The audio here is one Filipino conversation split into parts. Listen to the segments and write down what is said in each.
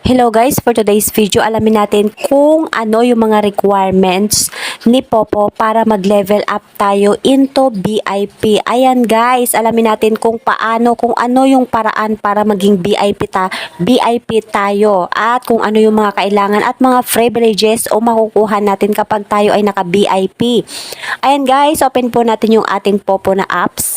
Hello guys, for today's video, alamin natin kung ano yung mga requirements ni Popo para mag-level up tayo into VIP. Ayan guys, alamin natin kung paano, kung ano yung paraan para maging VIP, ta VIP tayo at kung ano yung mga kailangan at mga privileges o makukuha natin kapag tayo ay naka-VIP. Ayan guys, open po natin yung ating Popo na apps.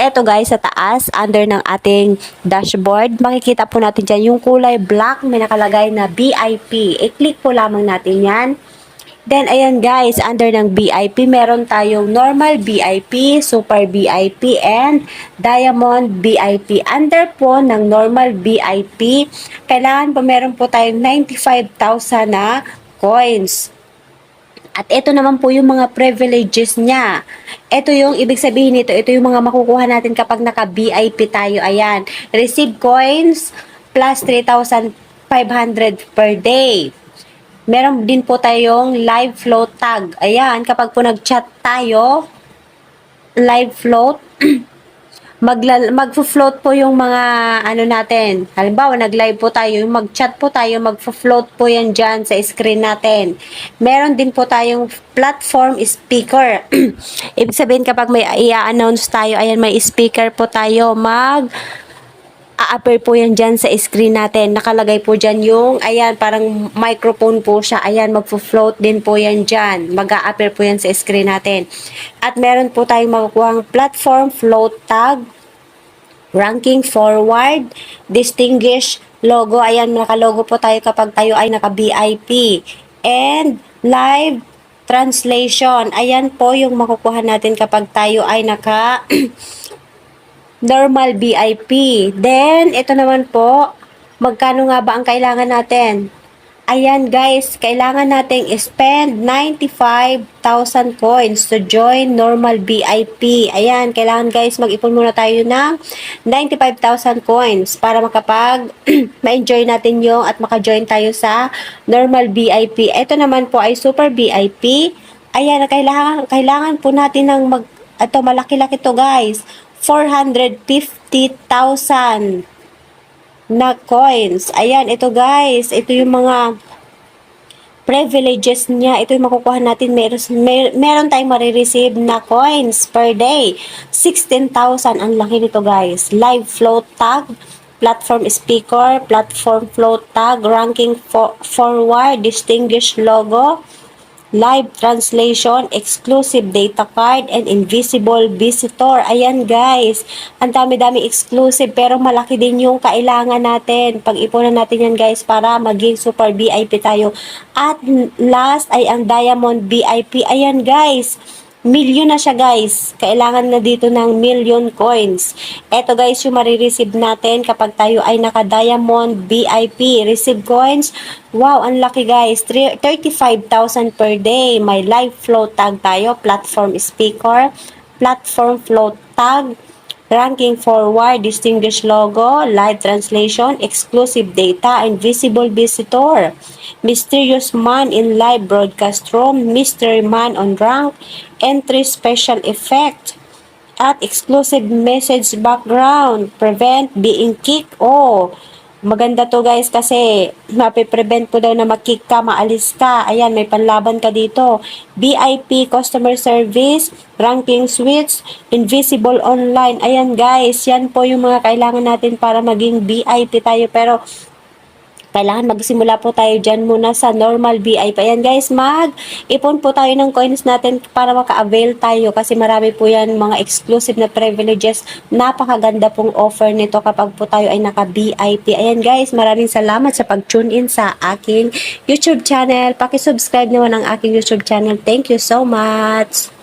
Eto guys, sa taas, under ng ating dashboard, makikita po natin dyan yung kulay black, may nakalagay na VIP. I-click po lamang natin yan. Then, ayan guys, under ng VIP, meron tayong normal VIP, super VIP, and diamond VIP. Under po ng normal VIP, kailangan po meron po tayong 95,000 na coins. At ito naman po yung mga privileges niya. Ito yung ibig sabihin nito, ito yung mga makukuha natin kapag naka-VIP tayo. Ayan, receive coins plus 3,500 per day. Meron din po tayong live float tag. Ayan, kapag po nag-chat tayo, live float, magla- mag-float po yung mga ano natin. Halimbawa, nag-live po tayo, mag-chat po tayo, mag-float po yan dyan sa screen natin. Meron din po tayong platform speaker. Ibig sabihin kapag may i-announce tayo, ayan may speaker po tayo, mag a-appear po yan dyan sa screen natin. Nakalagay po dyan yung, ayan, parang microphone po siya. Ayan, magfo-float din po yan dyan. mag a-appear po yan sa screen natin. At meron po tayong makukuhang platform float tag, ranking forward, distinguish logo. Ayan, nakalogo po tayo kapag tayo ay naka-VIP. And live translation. Ayan po yung makukuha natin kapag tayo ay naka normal VIP. Then, ito naman po, magkano nga ba ang kailangan natin? Ayan guys, kailangan nating spend 95,000 coins to join normal VIP. Ayan, kailangan guys, mag-ipon muna tayo ng 95,000 coins para makapag ma-enjoy natin yung at maka-join tayo sa normal VIP. Ito naman po ay super VIP. Ayan, kailangan, kailangan po natin ng mag, ito malaki-laki to guys. 450,000 na coins. Ayan, ito guys. Ito yung mga privileges niya. Ito yung makukuha natin. Mer mer meron tayong marireceive na coins per day. 16,000. Ang laki nito guys. Live float tag, platform speaker, platform float tag, ranking for forward, distinguished logo, live translation, exclusive data card, and invisible visitor. Ayan guys, ang dami-dami exclusive pero malaki din yung kailangan natin. Pag-ipunan natin yan guys para maging super VIP tayo. At last ay ang Diamond VIP. Ayan guys, Million na siya guys. Kailangan na dito ng million coins. Ito guys yung marireceive natin kapag tayo ay naka-diamond VIP. Receive coins. Wow, ang laki guys. 35,000 per day. May live flow tag tayo. Platform speaker. Platform flow tag ranking forward, distinguished logo, live translation, exclusive data, invisible visitor, mysterious man in live broadcast room, mystery man on rank, entry special effect, at exclusive message background, prevent being kicked. Oh, Maganda to guys kasi mape-prevent po daw na makik ka, maalis ka. Ayan, may panlaban ka dito. VIP customer service, ranking switch, invisible online. Ayan guys, yan po yung mga kailangan natin para maging VIP tayo. Pero kailangan magsimula po tayo dyan muna sa normal VIP. Ayan guys, mag-ipon po tayo ng coins natin para maka-avail tayo kasi marami po yan mga exclusive na privileges. Napakaganda pong offer nito kapag po tayo ay naka-VIP. Ayan guys, maraming salamat sa pag-tune in sa aking YouTube channel. Paki-subscribe naman ang aking YouTube channel. Thank you so much!